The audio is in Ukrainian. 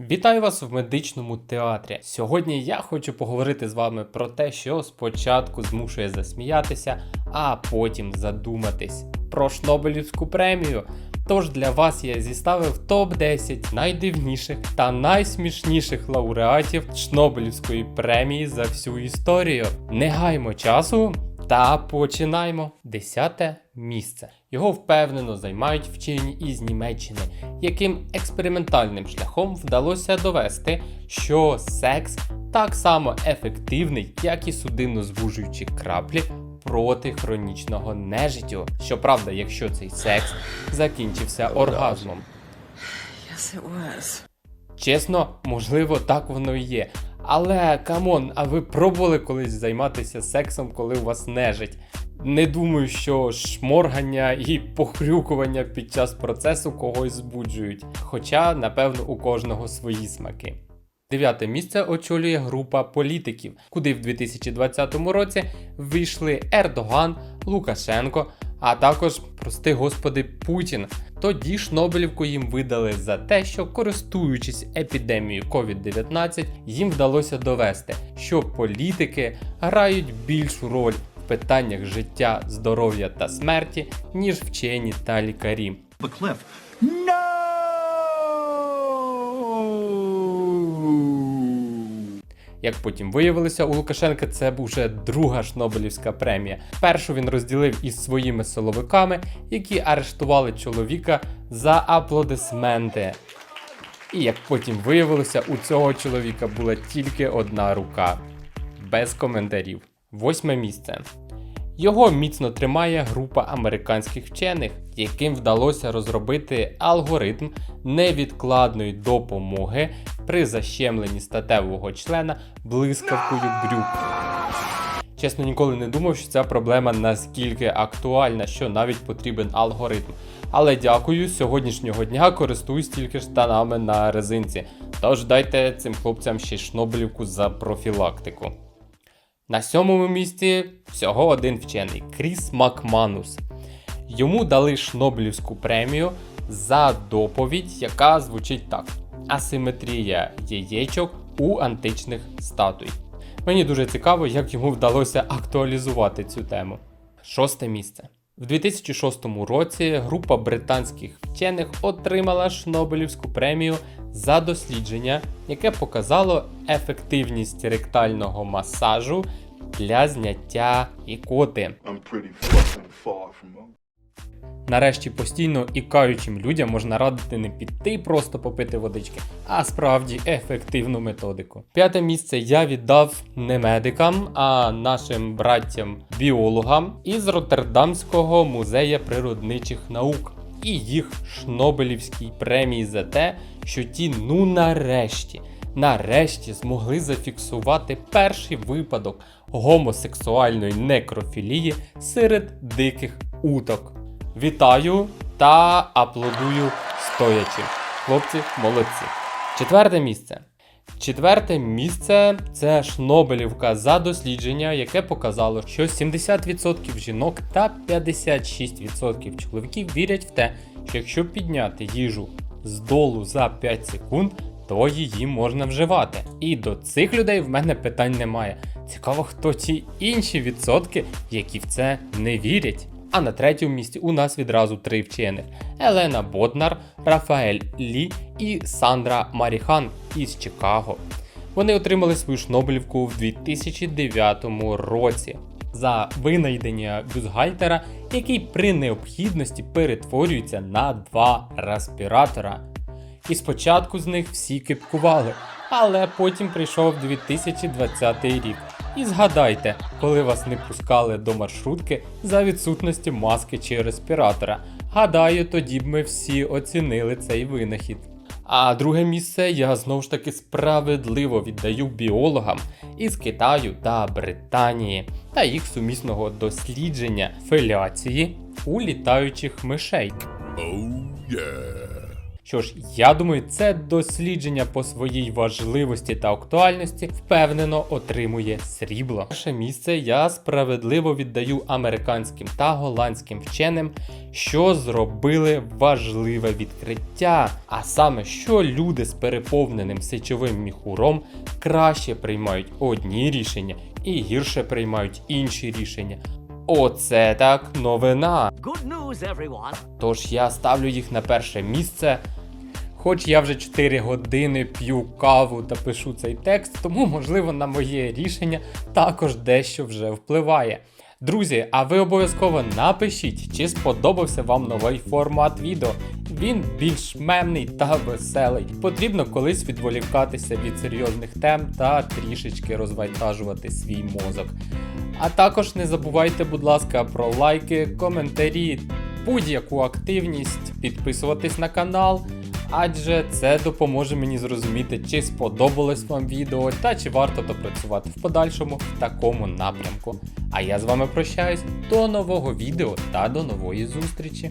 Вітаю вас в медичному театрі. Сьогодні я хочу поговорити з вами про те, що спочатку змушує засміятися, а потім задуматись про Шнобелівську премію. Тож для вас я зіставив топ-10 найдивніших та найсмішніших лауреатів Шнобелівської премії за всю історію. Не гаймо часу. Та починаємо. Десяте місце. Його впевнено займають вчені із Німеччини, яким експериментальним шляхом вдалося довести, що секс так само ефективний, як і судинно-звужуючі краплі проти хронічного нежиттю. Щоправда, якщо цей секс закінчився оргазмом. Yes, it was. Чесно, можливо, так воно і є. Але камон, а ви пробували колись займатися сексом, коли у вас нежить? Не думаю, що шморгання і похрюкування під час процесу когось збуджують. Хоча, напевно, у кожного свої смаки. Дев'яте місце очолює група політиків, куди в 2020 році вийшли Ердоган, Лукашенко, а також, прости господи, Путін. Тоді ж Нобелівку їм видали за те, що користуючись епідемією COVID-19, їм вдалося довести, що політики грають більшу роль питаннях життя, здоров'я та смерті, ніж вчені та лікарі. No! Як потім виявилося, у Лукашенка це був вже друга Шнобелівська премія. Першу він розділив із своїми силовиками, які арештували чоловіка за аплодисменти. І як потім виявилося, у цього чоловіка була тільки одна рука. Без коментарів. Восьме місце. Його міцно тримає група американських вчених, яким вдалося розробити алгоритм невідкладної допомоги при защемленні статевого члена блискавкою брюк. Чесно, ніколи не думав, що ця проблема наскільки актуальна, що навіть потрібен алгоритм. Але дякую, з сьогоднішнього дня користуюсь тільки штанами на резинці. Тож дайте цим хлопцям ще й шнобелівку за профілактику. На сьомому місці всього один вчений Кріс Макманус. Йому дали Шнобелівську премію за доповідь, яка звучить так: Асиметрія яєчок у античних статуй. Мені дуже цікаво, як йому вдалося актуалізувати цю тему. Шосте місце. В 2006 році група британських вчених отримала Шнобелівську премію за дослідження, яке показало ефективність ректального масажу для зняття ікоти. Нарешті постійно ікаючим людям можна радити не піти просто попити водички, а справді ефективну методику. П'яте місце я віддав не медикам, а нашим браттям-біологам із Роттердамського музею природничих наук і їх Шнобелівській премії за те, що ті ну нарешті. Нарешті змогли зафіксувати перший випадок гомосексуальної некрофілії серед диких уток. Вітаю та аплодую стоячи. Хлопці молодці. Четверте місце. Четверте місце це Шнобелівка за дослідження, яке показало, що 70% жінок та 56% чоловіків вірять в те, що якщо підняти їжу з долу за 5 секунд, то її можна вживати. І до цих людей в мене питань немає. Цікаво, хто ті інші відсотки, які в це не вірять. А на третьому місці у нас відразу три вчених: Елена Боднар, Рафаель Лі і Сандра Маріхан із Чикаго. Вони отримали свою Шнобелівку в 2009 році за винайдення бюстгальтера, який при необхідності перетворюється на два респіратора. І спочатку з них всі кипкували, але потім прийшов 2020 рік. І згадайте, коли вас не пускали до маршрутки за відсутності маски чи респіратора. Гадаю, тоді б ми всі оцінили цей винахід. А друге місце я знову ж таки справедливо віддаю біологам із Китаю та Британії та їх сумісного дослідження феляції у літаючих мишей. Що ж, я думаю, це дослідження по своїй важливості та актуальності впевнено отримує срібло. Перше місце я справедливо віддаю американським та голландським вченим, що зробили важливе відкриття. А саме, що люди з переповненим сечовим міхуром краще приймають одні рішення і гірше приймають інші рішення. Оце так новина. Good news, everyone. Тож я ставлю їх на перше місце. Хоч я вже 4 години п'ю каву та пишу цей текст, тому можливо на моє рішення також дещо вже впливає. Друзі, а ви обов'язково напишіть, чи сподобався вам новий формат відео. Він більш мемний та веселий. Потрібно колись відволікатися від серйозних тем та трішечки розвантажувати свій мозок. А також не забувайте, будь ласка, про лайки, коментарі, будь-яку активність, підписуватись на канал, адже це допоможе мені зрозуміти, чи сподобалось вам відео та чи варто допрацювати в подальшому в такому напрямку. А я з вами прощаюсь до нового відео та до нової зустрічі.